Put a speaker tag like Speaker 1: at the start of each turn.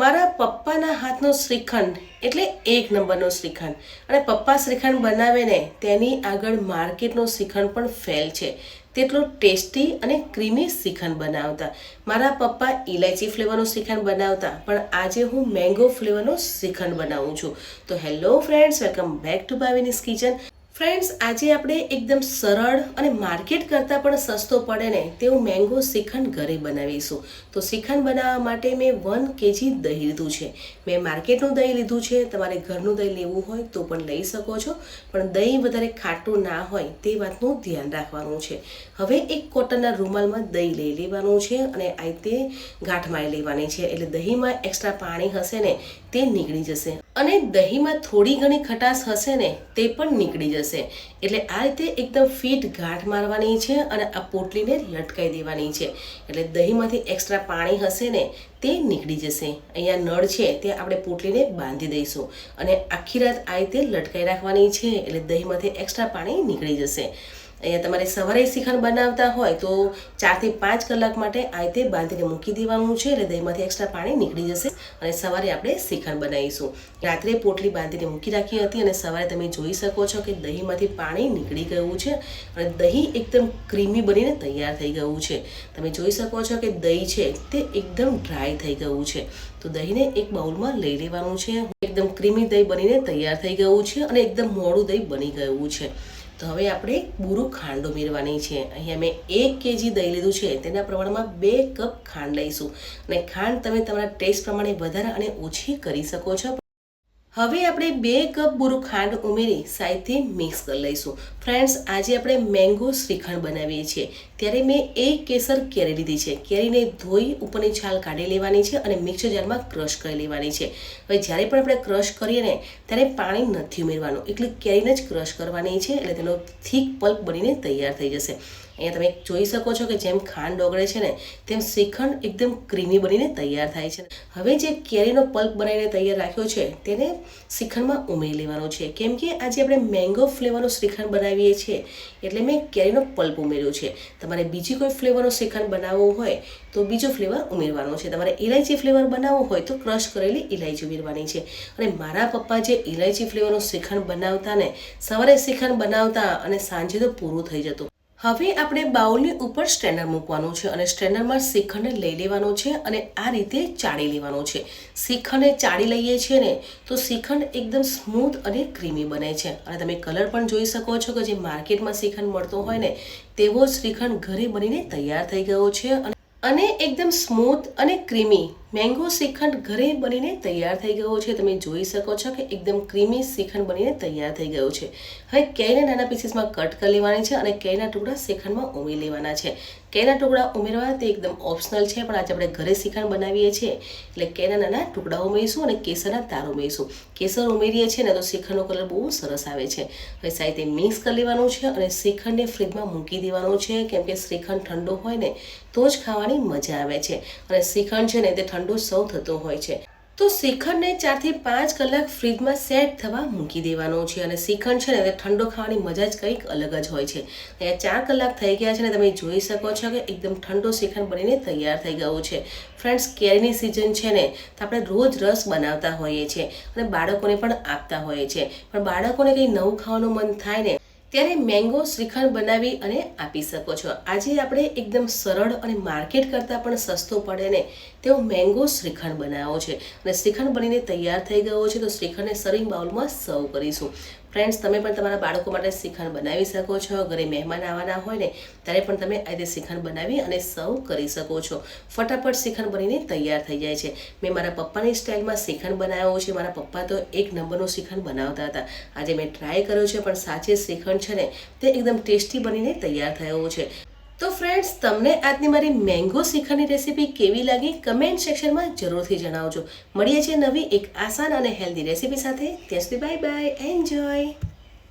Speaker 1: મારા પપ્પાના હાથનો શ્રીખંડ, એટલે એક નંબરનો શ્રીખંડ. અને પપ્પા શ્રીખંડ બનાવે ને, તેની આગળ માર્કેટનો શ્રીખંડ પણ ફેલ છે. તેટલો ટેસ્ટી અને ક્રીમી શ્રીખંડ બનાવતા. મારા પપ્પા ઇલાયચી ફ્લેવરનો શ્રીખંડ બનાવતા, પણ આજે હું મેંગો ફ્લેવરનો શ્રીખંડ બનાવું છું. તો hello friends, welcome back to Bhavini's kitchen. Friends આજે આપણે એકદમ સરળ અને માર્કેટ કરતાં પણ સસ્તો પડે ને તેવું મેંગો શ્રીખંડ ઘરે બનાવીશું. તો શ્રીખંડ બનાવવા માટે મેં વન કેજી દહીં લીધું છે. મેં માર્કેટનું દહીં લીધું છે, તમારે ઘરનું દહીં લેવું હોય તો પણ લઈ શકો છો. પણ દહીં વધારે ખાટું ના હોય તે વાતનું ધ્યાન રાખવાનું છે. હવે એક કોટનના રૂમાલમાં દહીં લઈ લેવાનું છે અને આ રીતે ગાંઠ લેવાની છે. એટલે દહીંમાં એક્સ્ટ્રા પાણી હશે ને તે નીકળી જશે. અને દહીંમાં થોડી ઘણી ખટાશ હશે ને, તે પણ નીકળી જશે. એટલે આ રીતે એકદમ ફિટ ગાંઠ મારવાની છે અને આ પોટલીને લટકાઈ દેવાની છે. એટલે દહીંમાંથી એક્સ્ટ્રા પાણી હશે ને, તે નીકળી જશે. અહીંયા નળ છે, તે આપણે પોટલીને બાંધી દઈશું. અને આખી રાત આ રીતે લટકાઈ રાખવાની છે, એટલે દહીંમાંથી એક્સ્ટ્રા પાણી નીકળી જશે. અહીંયા તમારે સવારે શ્રીખંડ બનાવતા હોય તો ચારથી પાંચ કલાક માટે આ બાંધીને મૂકી દેવાનું છે. એટલે દહીંમાંથી એક્સ્ટ્રા પાણી નીકળી જશે અને સવારે આપણે શ્રીખંડ બનાવીશું. રાત્રે પોટલી બાંધીને મૂકી રાખી હતી અને સવારે તમે જોઈ શકો છો કે દહીંમાંથી પાણી નીકળી ગયું છે અને દહીં એકદમ ક્રીમી બનીને તૈયાર થઈ ગયું છે. તમે જોઈ શકો છો કે દહીં છે તે એકદમ ડ્રાય થઈ ગયું છે. તો દહીંને એક બાઉલમાં લઈ લેવાનું છે. એકદમ ક્રીમી દહીં બનીને તૈયાર થઈ ગયું છે અને એકદમ મોડું દહીં બની ગયું છે. તો હવે આપણે બુરું ખાંડ ઉમેરવાની છે. અહીંયા મેં એક કેજી દહીં લીધું છે. તેના પ્રમાણમાં બે કપ ખાંડ લઈશું. અને ખાંડ તમે તમારા ટેસ્ટ પ્રમાણે વધારે અને ઓછી કરી શકો છો. હવે આપણે બે કપ બુરું ખાંડ ઉમેરી સાઈડથી મિક્સ કરી લઈશું. ફ્રેન્ડ્સ, આજે આપણે મેંગો શ્રીખંડ બનાવીએ છીએ. ત્યારે મેં એક કેસર કેરી લીધી છે. કેરીને ધોઈ ઉપરની છાલ કાઢી લેવાની છે અને મિક્સર જારમાં ક્રશ કરી લેવાની છે. હવે જ્યારે પણ આપણે ક્રશ કરીએ ને, ત્યારે પાણી નથી ઉમેરવાનું. એટલે કેરીને જ ક્રશ કરવાની છે એટલે તેનો થીક પલ્પ બનીને તૈયાર થઈ જશે. અહીંયા તમે જોઈ શકો છો કે જેમ ખાંડ ઓગળે છે ને, તેમ શ્રીખંડ એકદમ ક્રીમી બનીને તૈયાર થાય છે. હવે જે કેરીનો પલ્પ બનાવીને તૈયાર રાખ્યો છે, તેને શ્રીખંડમાં ઉમેરી લેવાનો છે. કેમ કે આજે આપણે મેંગો ફ્લેવરનો શ્રીખંડ બનાવીએ છીએ, એટલે મેં કેરીનો પલ્પ ઉમેર્યો છે. તમારે બીજી કોઈ ફ્લેવરનો શ્રીખંડ બનાવવો હોય, તો બીજો ફ્લેવર ઉમેરવાનો છે. તમારે ઇલાયચી ફ્લેવર બનાવવો હોય, તો ક્રશ કરેલી ઇલાયચી ઉમેરવાની છે. અને મારા પપ્પા જે ઇલાયચી ફ્લેવરનો શ્રીખંડ બનાવતા ને, સવારે શ્રીખંડ બનાવતા અને સાંજે તો પૂરું થઈ જતું. હવે આપણે બાઉલની ઉપર સ્ટ્રેનર મૂકવાનું છે અને સ્ટ્રેનરમાં શ્રીખંડને લઈ લેવાનો છે અને આ રીતે ચાળી લેવાનો છે. શિખરને ચાળી લઈએ છીએ ને, તો શ્રીખંડ એકદમ સ્મૂથ અને ક્રીમી બને છે. અને તમે કલર પણ જોઈ શકો છો કે જે માર્કેટમાં શ્રીખંડ મળતો હોય ને, તેવો શ્રીખંડ ઘરે બનીને તૈયાર થઈ ગયો છે અને એકદમ સ્મૂથ અને ક્રીમી મેંગો શ્રીખંડ ઘરે બનીને તૈયાર થઈ ગયો છે. તમે જોઈ શકો છો કે એકદમ ક્રીમી શ્રીખંડ બનીને તૈયાર થઈ ગયો છે. હવે કેરીને નાના પીસીસમાં કટ કરી લેવાની છે અને કેરીના ટુકડા શ્રીખંડમાં ઉમેરી લેવાના છે. કેરીના ટુકડા ઉમેરવા તે એકદમ ઓપ્શનલ છે, પણ આજે આપણે ઘરે શ્રીખંડ બનાવીએ છીએ. એટલે કેરીના નાના ટુકડા ઉમેરીશું અને કેસરના તાર ઉમેરીશું. કેસર ઉમેરીએ છીએ ને તો શ્રીખંડનો કલર બહુ સરસ આવે છે. હવે સાથે મિક્સ કરી લેવાનું છે અને શ્રીખંડને ફ્રીજમાં મૂકી દેવાનું છે. કેમ કે શ્રીખંડ ઠંડો હોય ને તો જ ખાવાની મજા આવે છે. અને શ્રીખંડ છે ને તે ઠંડો સૌ થતો હોય છે. તો શ્રીખંડને ચારથી પાંચ કલાક ફ્રીજમાં સેટ થવા મૂકી દેવાનો છે અને શ્રીખંડ છે ને તે ઠંડો ખાવાની મજા જ કંઈક અલગ જ હોય છે. અહીંયા ચાર કલાક થઈ ગયા છે ને તમે જોઈ શકો છો કે એકદમ ઠંડો શ્રીખંડ બનીને તૈયાર થઈ ગયો છે. ફ્રેન્ડ્સ, કેરીની સિઝન છે ને, તો આપણે રોજ રસ બનાવતા હોઈએ છીએ અને બાળકોને પણ આપતા હોઈએ છીએ. પણ બાળકોને કંઈ નવું ખાવાનું મન થાય ને ત્યારે મેંગો શ્રીખંડ બનાવી અને આપી શકો છો. આજે આપણે એકદમ સરળ અને માર્કેટ કરતાં પણ સસ્તો પડે ને તેવો મેંગો શ્રીખંડ બનાવ્યો છે. અને શ્રીખંડ બનીને તૈયાર થઈ ગયો છે, તો શ્રીખંડને સર્વિંગ બાઉલમાં સર્વ કરીશું. ફ્રેન્ડ્સ તમે પણ તમારા બાળકો માટે શ્રીખંડ બનાવી શકો છો. ઘરે મહેમાન આવવાના હોય ને, ત્યારે પણ તમે આ રીતે શ્રીખંડ બનાવી અને સર્વ કરી શકો છો. ફટાફટ શ્રીખંડ બનીને તૈયાર થઈ જાય છે. મેં મારા પપ્પાની સ્ટાઇલમાં શ્રીખંડ બનાવ્યો છે. મારા પપ્પા તો એક નંબરનો શ્રીખંડ બનાવતા હતા. આજે મેં ટ્રાય કર્યો છે, પણ સાચે શ્રીખંડ છે ને, તે એકદમ ટેસ્ટી બનીને તૈયાર થયો છે. તો ફ્રેન્ડ્સ તમને આજની મારી મેંગો શ્રીખંડની રેસીપી કેવી લાગી? કમેન્ટ સેક્શનમાં જરૂરથી જણાવજો. મળીએ છીએ નવી એક આસાન અને હેલ્ધી રેસીપી સાથે. ત્યાં સુધી બાય બાય એન્જોય